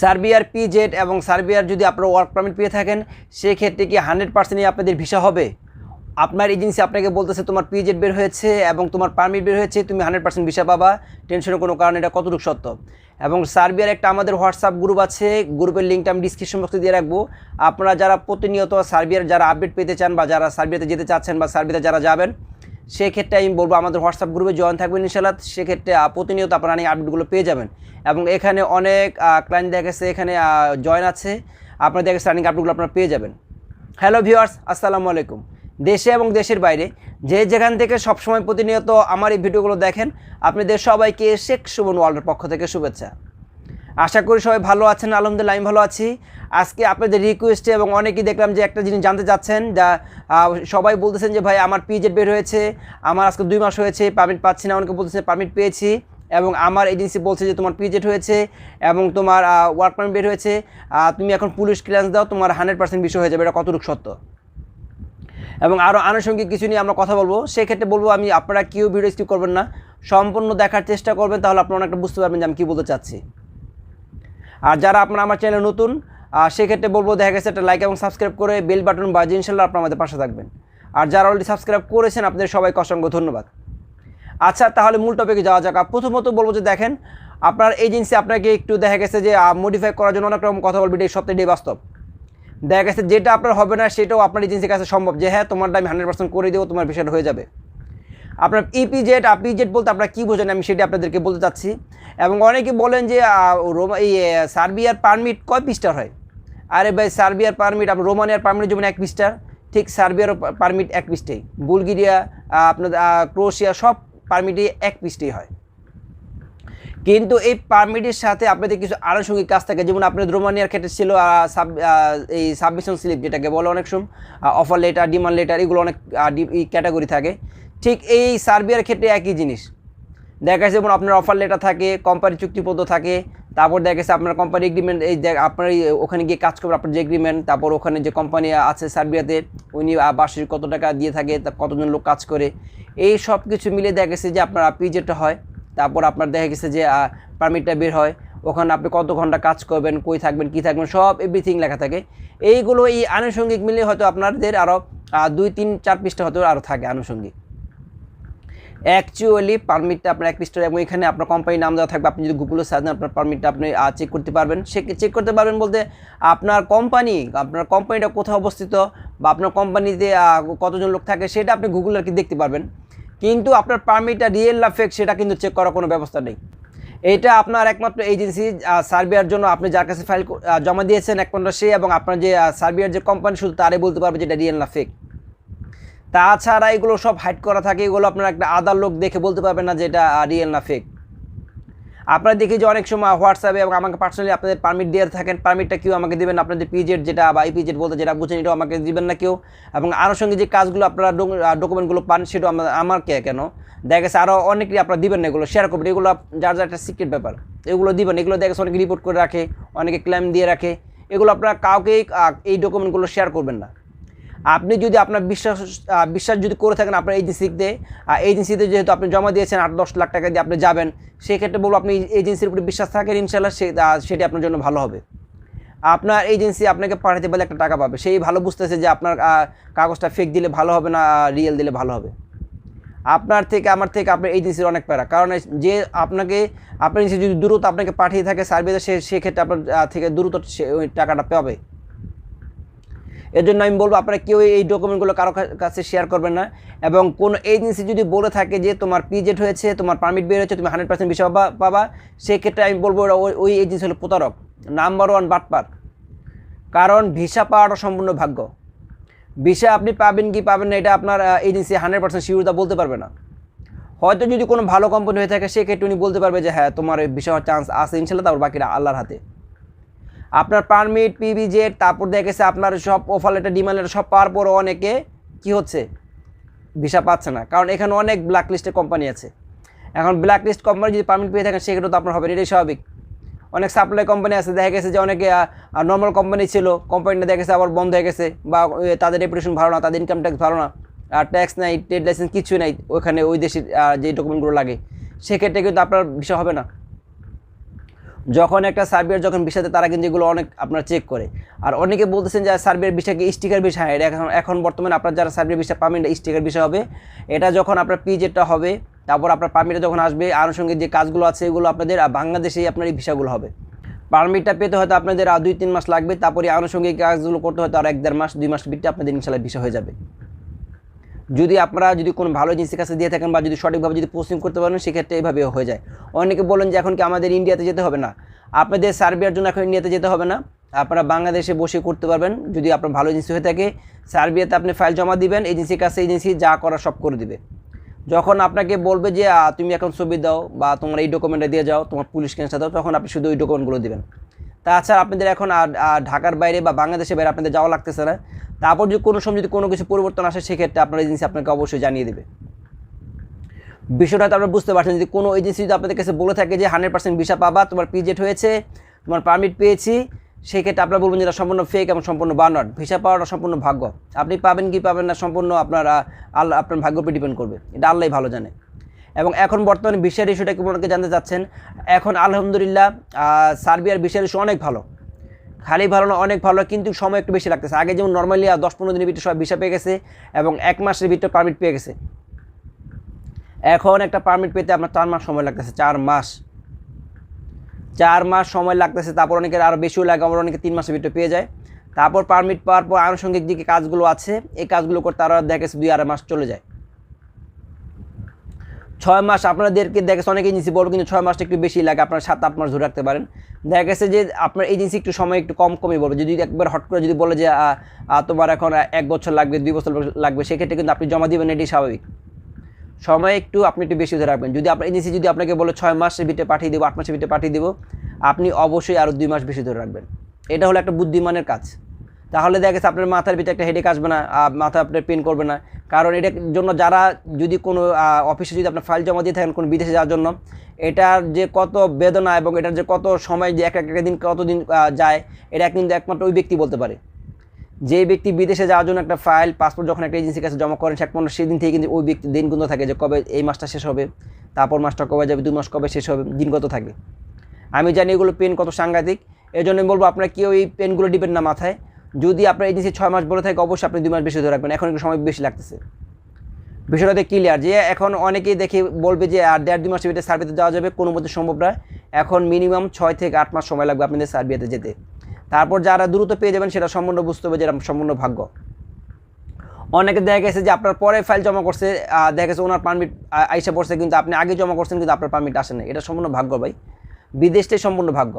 সার্বিয়ার P Z এবং সার্বিয়ার যদি আপনারা ওয়ার্ক পারমিট পেয়ে থাকেন, সেক্ষেত্রে কি হান্ড্রেড পার্সেন্টই আপনাদের ভিসা হবে? আপনার এজেন্সি আপনাকে বলতেছে, তোমার পিজেড বের হয়েছে এবং তোমার পারমিট বের হয়েছে, তুমি হান্ড্রেড পার্সেন্ট ভিসা পাবা। টেনশনের কোনো কারণ এটা কতটুকু সত্য? এবং সার্বিয়ার একটা আমাদের হোয়াটসঅ্যাপ গ্রুপ আছে, গ্রুপের লিঙ্কটা আমি ডিসক্রিপশন বক্সে দিয়ে রাখব। আপনারা যারা প্রতিনিয়ত সার্বিয়ার যারা আপডেট পেতে চান বা যারা সার্বিয়াতে যেতে চাচ্ছেন বা সার্বিয়াতে যারা যাবেন সেক্ষেত্রে আমি বলব আমাদের হোয়াটসঅ্যাপ গ্রুপে জয়েন থাকবেন ইনশাল্লাহ সেক্ষেত্রে প্রতিনিয়ত আপনারা এই আপডেটগুলো পেয়ে যাবেন। এবং এখানে অনেক ক্লায়েন্ট দেখা গেছে এখানে জয়েন আছে। আপনারা দেখা গেছে রানিং আপডেটগুলো আপনারা পেয়ে যাবেন। হ্যালো ভিউয়ার্স আসসালামু আলাইকুম। দেশে এবং দেশের বাইরে যে যেখান থেকে সবসময় প্রতিনিয়ত আমার এই ভিডিওগুলো দেখেন, আপনাদের সবাইকে শেখ সুমন ওয়ার্ল্ডের পক্ষ থেকে শুভেচ্ছা। আশা করি সবাই ভালো আছেন, আলহামদুলিল্লাহ আমি ভালো আছি। আজকে আপনাদের রিকোয়েস্টে এবং অনেকেই দেখলাম যে একটা জিনিস জানতে চাচ্ছেন, যা সবাই বলতেছেন যে, ভাই, আমার পিজেড বের হয়েছে, আমার আজকে দুই মাস হয়েছে পারমিট পাচ্ছি না। অনেকে বলতেছে পারমিট পেয়েছি। এবং আমার এজেন্সি বলছে যে, তোমার পিজেড হয়েছে এবং তোমার ওয়ার্ক পারমিট বের হয়েছে। তুমি এখন পুলিশ ক্লিয়ারেন্স দাও, তোমার হান্ড্রেড পার্সেন্ট বিষয় হয়ে যাবে। এটা কতটুকু সত্য? এবং আরও আনুষঙ্গিক কিছু নিয়ে আমরা কথা বলব। সেক্ষেত্রে বলব আমি, আপনারা কেউ ভিডিও স্কিপ করবেন না। সম্পূর্ণ দেখার চেষ্টা করবেন, তাহলে আপনারা অনেকটা বুঝতে পারবেন যে আমি কী বলতে চাচ্ছি। আর যারা আপনারা আমার চ্যানেলে নতুন সেক্ষেত্রে বলব দেখা গেছে একটা লাইক এবং সাবস্ক্রাইব করে বেল বাটন বাজিয়ে ইনশাল্লাহ আপনারা আমাদের পাশে থাকবেন। আর যারা অলরেডি সাবস্ক্রাইব করেছেন, আপনাদের সবাইকে অসংখ্য ধন্যবাদ। আচ্ছা তাহলে মূল টপিকে যাওয়া যাক। প্রথমত বলব যে দেখেন, আপনার এজেন্সি আপনাকে একটু দেখা গেছে যে মডিফাই করার জন্য অনেক রকম কথা বলবে এটা এটাই বাস্তব দেখা গেছে যেটা আপনার হবে না, সেটাও আপনার এজেন্সির কাছে সম্ভব যে হ্যাঁ তোমারটা আমি হান্ড্রেড পার্সেন্ট করে দেবো, তোমার বিষয়টা হয়ে যাবে। আপনার ইপিজেড আর পিজেড বলতে আপনারা কী বোঝেন আমি সেটি আপনাদেরকে বলতে চাচ্ছি। এবং অনেকে বলেন যে রোমা এই সার্বিয়ার পারমিট কয় পিস্টার হয়? আরে ভাই সার্বিয়ার পারমিট আপনার রোমানিয়ার পারমিট যেমন এক পিস্টার ঠিক সার্বিয়ারও পারমিট এক পিস্টেই বুলগেরিয়া আপনার আহ, ক্রোয়েশিয়া সব পারমিটই এক পিস্টেই হয়। কিন্তু এই পারমিটের সাথে আপনাদের কিছু আনুষঙ্গিক কাজ থাকে যেমন আপনাদের রোমানিয়ার ক্ষেত্রে ছিল এই সাবমিশন স্লিপ যেটাকে বলে অনেক সময় অফার লেটার ডিমান্ড লেটার এগুলো অনেক ক্যাটাগরি থাকে। ঠিক এই সার্বিয়ার ক্ষেত্রে একই জিনিস। দেখা গেছে যেমন আপনার অফার লেটার থাকে কোম্পানি চুক্তিপত্র থাকে, তারপর দেখা গেছে আপনার কোম্পানি এগ্রিমেন্ট এই আপনার ওখানে গিয়ে কাজ করবে, আপনার যে এগ্রিমেন্ট তারপর ওখানে যে কোম্পানি আছে সার্বিয়াতে, উনি বার্ষিক কত টাকা দিয়ে থাকে, তা কতজন লোক কাজ করে, এই সব কিছু মিলে দেখা গেছে যে আপনার পিজেটা হয়, তারপর আপনার দেখা গেছে যে পারমিটটা বের হয়, ওখানে আপনি কত ঘণ্টা কাজ করবেন, কই থাকবেন, কী থাকবেন, সব এভরিথিং লেখা থাকে। এইগুলো এই আনুষঙ্গিক মিলে হয়তো আপনাদের আরও দুই, তিন, চার পৃষ্ঠা হয়তো আরও থাকে আনুষঙ্গিক। অ্যাকচুয়ালি পারমিটটা আপনার এক পৃষ্ঠা এবং এখানে আপনার কোম্পানির নাম দেওয়া থাকবে। আপনি যদি গুগলে সার্চ দেন আপনার পারমিটটা আপনি চেক করতে পারবেন। সে চেক করতে পারবেন বলতে আপনার কোম্পানি আপনার কোম্পানিটা কোথায় অবস্থিত বা আপনার কোম্পানিতে কতজন লোক থাকে সেটা আপনি গুগলে আর কি দেখতে পারবেন। কিন্তু আপনার পারমিটটা রিয়েল না ফেক সেটা কিন্তু চেক করার কোনো ব্যবস্থা নেই। এটা আপনার একমাত্র এজেন্সি সার্বিয়ার জন্য আপনি যার কাছে ফাইল জমা দিয়েছেন একমাত্র সে এবং আপনার যে আহ, সার্বিয়ার যে কোম্পানি শুধু তারাই বলতে পারবে যে এটা রিয়েল না ফেক তাছাড়া এগুলো সব হাইড করা থাকে, এগুলো আপনার একটা আদার লোক দেখে বলতে পারবেন না যে এটা রিয়েল না ফেক আপনারা দেখি যে অনেক সময় হোয়াটসঅ্যাপে এবং আমাকে পার্সোনালি আপনাদের পারমিট দিয়ে থাকেন পারমিটটা কেউ আমাকে দেবেন আপনাদের পিজেড যেটা বা ইপিজেড বলতে যেটা বুঝেন এটাও আমাকে দিবেন না কেউ। এবং আরও সঙ্গে যে কাজগুলো আপনারা ডকুমেন্টগুলো পান সেটাও আমার কে কেন? দেখা গেছে আরও অনেকেই আপনারা দিবেন না এগুলো শেয়ার করবেন। এগুলো যার যার একটা সিক্রেট ব্যাপার, এগুলো দিবেন। এগুলো দেখা গেছে অনেকে রিপোর্ট করে রাখে, অনেকে ক্লেম দিয়ে রাখে। এগুলো আপনারা কাউকেই এই ডকুমেন্টগুলো শেয়ার করবেন না। আপনি যদি আপনার বিশ্বাস বিশ্বাস যদি করে থাকেন আপনার এজেন্সিতে এজেন্সিতে যেহেতু আপনি জমা দিয়েছেন আট দশ লাখ টাকা দিয়ে আপনি যাবেন, সেক্ষেত্রে বলব আপনি এজেন্সির উপরে বিশ্বাস থাকেন ইনশাল্লাহ সেটি আপনার জন্য ভালো হবে। আপনার এজেন্সি আপনাকে পাঠাতে পারলে একটা টাকা পাবে। সেই ভালো বুঝতেছে যে আপনার কাগজটা ফেক দিলে ভালো হবে না রিয়েল দিলে ভালো হবে। আপনার থেকে, আমার থেকে আপনার এজেন্সির অনেক প্যারা। কারণ যে আপনাকে, আপনার এজেন্সি যদি দ্রুত আপনাকে পাঠিয়ে থাকে সার্ভিসে সে, সেক্ষেত্রে আপনার থেকে দ্রুত সে টাকাটা পাবে। এর জন্য আমি বলব আপনারা কেউ এই ডকুমেন্টগুলো কারও কাছে শেয়ার করবেন না। এবং কোন এজেন্সি যদি বলে থাকে যে তোমার পিজেট হয়েছে, তোমার পারমিট বের হয়েছে, তুমি হান্ড্রেড পার্সেন্ট বিষয় পাবা সেক্ষেত্রে আমি বলব ওই- এজেন্সি হলো প্রতারক। নাম্বার ওয়ান বাটপার কারণ ভিসা পাওয়াটা সম্পূর্ণ ভাগ্য। ভিসা আপনি পাবেন কি পাবেন না, এটা আপনার এজেন্সি হান্ড্রেড পার্সেন্ট শিওরতা বলতে পারবে না। হয়তো যদি কোনো ভালো কোম্পানি হয়ে থাকে, সেক্ষেত্রে উনি বলতে পারবে যে হ্যাঁ তোমার ভিসা চান্স আছে, ইনশাল্লাহ, তারপর বাকিটা আল্লাহর হাতে। আপনার পারমিট পিবিজেড তারপর দেখা গেছে আপনার সব অফার লেটার ডিমান্ড লেটার সব পাওয়ার পরও অনেকে কি হচ্ছে? ভিসা পাচ্ছে না। কারণ এখানে অনেক ব্ল্যাক লিস্টের কোম্পানি আছে। এখন ব্ল্যাক লিস্ট কোম্পানি যদি পারমিট পেয়ে থাকেন, সেক্ষেত্রে তো আপনার হবে এটাই স্বাভাবিক। অনেক সাপ্লাই কোম্পানি আছে। দেখা গেছে যে অনেকে নর্মাল কোম্পানি ছিল। কোম্পানিটা দেখা গেছে আবার বন্ধ হয়ে গেছে বা তাদের রেপুটেশন ভালো না, তাদের ইনকাম ট্যাক্স ভালো না। আর ট্যাক্স নাই ট্রেড লাইসেন্স কিছু নাই। ওখানে ওই দেশের যে ডকুমেন্টগুলো লাগে। সেক্ষেত্রে কিন্তু আপনার ভিসা হবে না। যখন একটা সার্বিয়ার যখন বিষাতে তারা কিন্তু এগুলো অনেক আপনার চেক করে। আর অনেকে বলতেছেন যে সার্বিয়ার বিষয়কে স্টিকার বিষয়? হ্যাঁ এটা এখন এখন বর্তমানে আপনার যারা সার্বিয়ার বিষয় পাবেন, এটা স্টিকার বিষয় হবে। এটা যখন আপনার পিজেটটা হবে, তারপর আপনার পারমিটে যখন আসবে, আনুষঙ্গিক যে কাজগুলো আছে, এগুলো আপনাদের বাংলাদেশেই আপনার এই বিষয়গুলো হবে। পারমিটটা পেতে হয়তো আপনাদের দুই তিন মাস লাগবে, তারপরে আনুষঙ্গিক কাজগুলো করতে হয়তো আর এক দেড় মাস, দুই মাস ভিত্তিতে আপনাদের ইনশাল্লাহ বিষয় হয়ে যাবে। যদি আপনারা যদি কোনো ভালো জিনিসের কাছে দিয়ে থাকেন বা যদি সঠিকভাবে যদি পোস্টিং করতে পারেন, সেক্ষেত্রে এইভাবে হয়ে যায়। অনেকে বলেন যে এখন কি আমাদের ইন্ডিয়াতে যেতে হবে না? আপনাদের সার্বিয়ার জন্য এখন ইন্ডিয়াতে যেতে হবে না। আপনারা বাংলাদেশে বসে করতে পারবেন। যদি আপনার ভালো এজেন্সি হয়ে থাকে সার্বিয়াতে আপনি ফাইল জমা দিবেন এজেন্সির কাছে এজেন্সি যা করা সব করে দিবে। যখন আপনাকে বলবে যে তুমি এখন ছবি দাও বা তোমার এই ডকুমেন্টটা দিয়ে যাও, তোমার পুলিশ কেসটা দাও, তখন আপনি শুধু ওই ডকুমেন্টগুলো দিবেন। তাছাড়া আপনাদের এখন ঢাকার বাইরে বা বাংলাদেশের বাইরে আপনাদের যাওয়া লাগতেছে না। তারপর যদি কোনো সময় যদি কোনো কিছু পরিবর্তন আসে, সেক্ষেত্রে আপনার এজেন্সি আপনাকে অবশ্যই জানিয়ে দেবে। বিষয়টা তো আপনারা বুঝতে পারছেন যদি কোনো এজেন্সি যদি আপনাদের কাছে বলে থাকে যে হান্ড্রেড পার্সেন্ট ভিসা পাবা, তোমার পিজেট হয়েছে, তোমার পারমিট পেয়েছি, সেক্ষেত্রে আপনারা বলবেন যে এটা সম্পূর্ণ ফেক এবং সম্পূর্ণ বানট ভিসা পাওয়াটা সম্পূর্ণ ভাগ্য। আপনি পাবেন কি পাবেন না, সম্পূর্ণ আপনার আল্লাহ আপনার ভাগ্য উপর ডিপেন্ড করবে। এটা আল্লাহ ভালো জানে। এবং এখন বর্তমানে ভিসার ইস্যুটা কি অনেকে জানতে চাচ্ছেন? এখন আলহামদুলিল্লাহ সার্বিয়ার বিশ্বের ইস্যু অনেক ভালো। খালি ভালো না, অনেক ভালো, কিন্তু সময় একটু বেশি লাগতেছে। আগে যেমন নর্মালি দশ পনেরো দিনের ভিতরে সব ভিসা পেয়ে গেছে এবং এক মাসের ভিতরে পারমিট পেয়ে গেছে। এখন একটা পারমিট পেতে আপনার চার মাস সময় লাগতেছে, চার মাস। চার মাস সময় লাগতেছে, তারপর অনেকের আরও বেশিও লাগে, আবার অনেকে তিন মাসের ভিতরে পেয়ে যায়। তারপর পারমিট পাওয়ার পর আনুষঙ্গিক দিকে কাজগুলো আছে, এই কাজগুলো করতে আরও দেখা গেছে দুই আড়াই মাস চলে যায়। ছয় মাস আপনাদেরকে দেখা গেছে অনেক এজেন্সি বড়, কিন্তু ছয় মাসটা একটু বেশি লাগে, আপনার সাত, আট মাস ধরে রাখতে পারেন। দেখা গেছে যে আপনার এজেন্সি একটু সময় একটু কম কমই বলবে। যদি একবার হট করে যদি বলে যে তোমার এখন এক বছর লাগবে, দুই বছর লাগবে সেক্ষেত্রে কিন্তু আপনি জমা দিবেন এটি স্বাভাবিক। সময় একটু আপনি একটু বেশি ধরে রাখবেন। যদি আপনার এজেন্সি যদি আপনাকে বলে ছয় মাসের ভিতরে পাঠিয়ে দেবো, আট মাসের ভিতরে পাঠিয়ে দেবো, আপনি অবশ্যই আরও দুই মাস বেশি ধরে রাখবেন। এটা হলো একটা বুদ্ধিমানের কাজ। তাহলে দেখা গেছে আপনার মাথার ভিতরে একটা হেডেক আসবে না মাথা আপনার পেন করবে না। কারণ এটার জন্য যারা যদি কোনো অফিসে যদি আপনার ফাইল জমা দিয়ে থাকেন কোনো বিদেশে যাওয়ার জন্য, এটার যে কত বেদনা এবং এটার যে কত সময় যে এক এক দিন কত দিন যায়, এটা কিন্তু একমাত্র ওই ব্যক্তি বলতে পারে। যে ব্যক্তি বিদেশে যাওয়ার জন্য একটা ফাইল পাসপোর্ট যখন একটা এজেন্সির কাছে জমা করেন এক পনেরো সেদিন থেকে কিন্তু ওই ব্যক্তি দিন গুনতে থাকে যে কবে এই মাসটা শেষ হবে, তারপর মাসটা কবে যাবে, দুই মাস কবে শেষ হবে, দিন কত থাকে। আমি জানি এগুলো পেন কত সাংঘাতিক এই জন্য বলব আপনার কেউ এই পেনগুলো দিবেন না মাথায়। যদি আপনার এজেন্সি ছয় মাস বলে থাকে, অবশ্যই আপনি দুই মাস বেশি ধরে রাখবেন। এখন একটু সময় বেশি লাগতেছে। বিষয়টাতে ক্লিয়ার যে এখন অনেকেই দেখে বলবে যে আর দেড় দুই মাসের ভিতরে সার্বিয়াতে যাওয়া যাবে, কোনো মধ্যে সম্ভব নয়। এখন মিনিমাম ছয় থেকে আট মাস সময় লাগবে আপনাদের সার্বিয়াতে যেতে। তারপর যারা দ্রুত পেয়ে যাবেন, সেটা সম্পূর্ণ বুঝতে হবে যে সম্পূর্ণ ভাগ্য। অনেকে দেখা গেছে যে আপনার পরে ফাইল জমা করছে দেখা গেছে ওনার পারমিট আইসা পড়ছে, কিন্তু আপনি আগে জমা করছেন, কিন্তু আপনার পারমিট আসে না এটা সম্পূর্ণ ভাগ্য ভাই। বিদেশটাই সম্পূর্ণ ভাগ্য।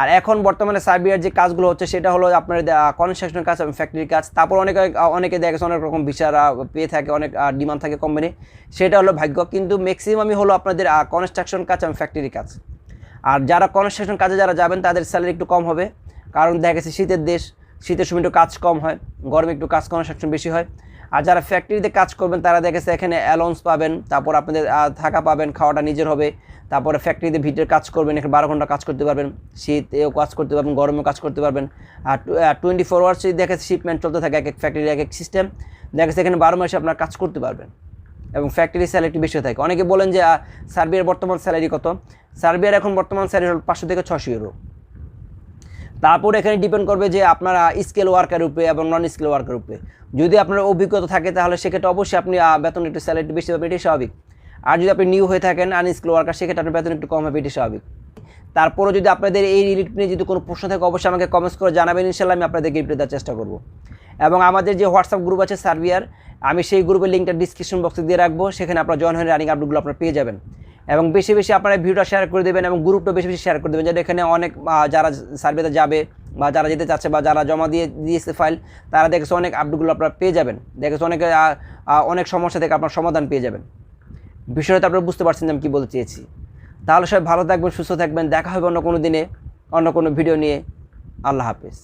আর এখন বর্তমানে সার্বিয়ার যে কাজগুলো হচ্ছে, সেটা হলো আপনার কনস্ট্রাকশন কাজ এবং ফ্যাক্টরির কাজ। তারপর অনেকে অনেকে দেখা গেছে অনেক রকম বিচার পেয়ে থাকে, অনেক ডিমান্ড থাকে কোম্পানি সেটা হলো ভাগ্য। কিন্তু ম্যাক্সিমামই হলো আপনাদের কনস্ট্রাকশন কাজ এবং ফ্যাক্টরি কাজ। আর যারা কনস্ট্রাকশন কাজে যারা যাবেন, তাদের স্যালারি একটু কম হবে। কারণ দেখা গেছে শীতের দেশ, শীতের সময় একটু কাজ কম হয়, গরমে একটু কাজ কনস্ট্রাকশন বেশি হয়। আর যারা ফ্যাক্টরিতে কাজ করবেন, তারা দেখা গেছে এখানে অ্যালাউন্স পাবেন, তারপর আপনাদের থাকা পাবেন, খাওয়াটা নিজের হবে, তারপরে ফ্যাক্টরিতে ভিতরে কাজ করবেন, এখানে বারো ঘণ্টা কাজ করতে পারবেন, শীতেও কাজ করতে পারবেন, গরমেও কাজ করতে পারবেন, আর টোয়েন্টি ফোর আওয়ার্স দেখা শিপমেন্ট চলতে থাকে এক এক ফ্যাক্টরির এক এক সিস্টেম দেখা যাচ্ছে এখানে বারো মাসে আপনার কাজ করতে পারবেন, এবং ফ্যাক্টরি স্যালারি বেশি থাকে। অনেকে বলেন যে সার্বিয়ার বর্তমান স্যালারি কত? সার্বিয়ার এখন বর্তমান স্যালারি হল পাঁচশো থেকে ছশো ইউরো তারপর এখানে ডিপেন্ড করবে যে আপনারা স্কেল ওয়ার্কার উপরে এবং নন স্কেল ওয়ার্কার উপরে যদি আপনার অভিজ্ঞতা থাকে, তাহলে সেক্ষেত্রে অবশ্যই আপনি বেতন একটু স্যালারি বেশি পাবেন, এটাই স্বাভাবিক। আর যদি আপনি নিউ হয়ে থাকেন আনস্কিল ওয়ার্কার সেক্ষেত্রে আপনার বেতন একটু কম হবে, এটাই স্বাভাবিক। তারপরে যদি আপনাদের এই রিলেট নিয়ে যদি কোনো প্রশ্ন থাকে, অবশ্যই আমাকে কমেন্টস করে জানাবেন ইনশাল্লাহ আমি আপনাদেরকে রিপ্লাই দেওয়ার চেষ্টা করব। এবং আমাদের যে হোয়াটসঅ্যাপ গ্রুপ আছে সার্বিয়ার আমি সেই গ্রুপের লিঙ্কটা ডিসক্রিপশন বক্সে দিয়ে রাখব, সেখানে আপনারা জয়েন হয়ে রানিং আপডেটগুলো আপনারা পেয়ে যাবেন। এবং বেশি বেশি আপনারা ভিডিওটা শেয়ার করে দেবেন এবং গ্রুপটা বেশি বেশি শেয়ার করে দেবেন। যাতে এখানে অনেক যারা সার্ভেতে যাবে বা যারা যেতে চাচ্ছে বা যারা জমা দিয়ে, দিয়েছে ফাইল তারা দেখেছে অনেক আপডেটগুলো আপনারা পেয়ে যাবেন। দেখেছে অনেকে অনেক সমস্যা থেকে আপনার সমাধান পেয়ে যাবেন। বিষয়টা আপনারা বুঝতে পারছেন যে আমি কী বলতে চেয়েছি। তাহলে সবাই ভালো থাকবেন, সুস্থ থাকবেন। দেখা হবে অন্য কোনো দিনে, অন্য কোনো ভিডিও নিয়ে। আল্লাহ হাফিজ।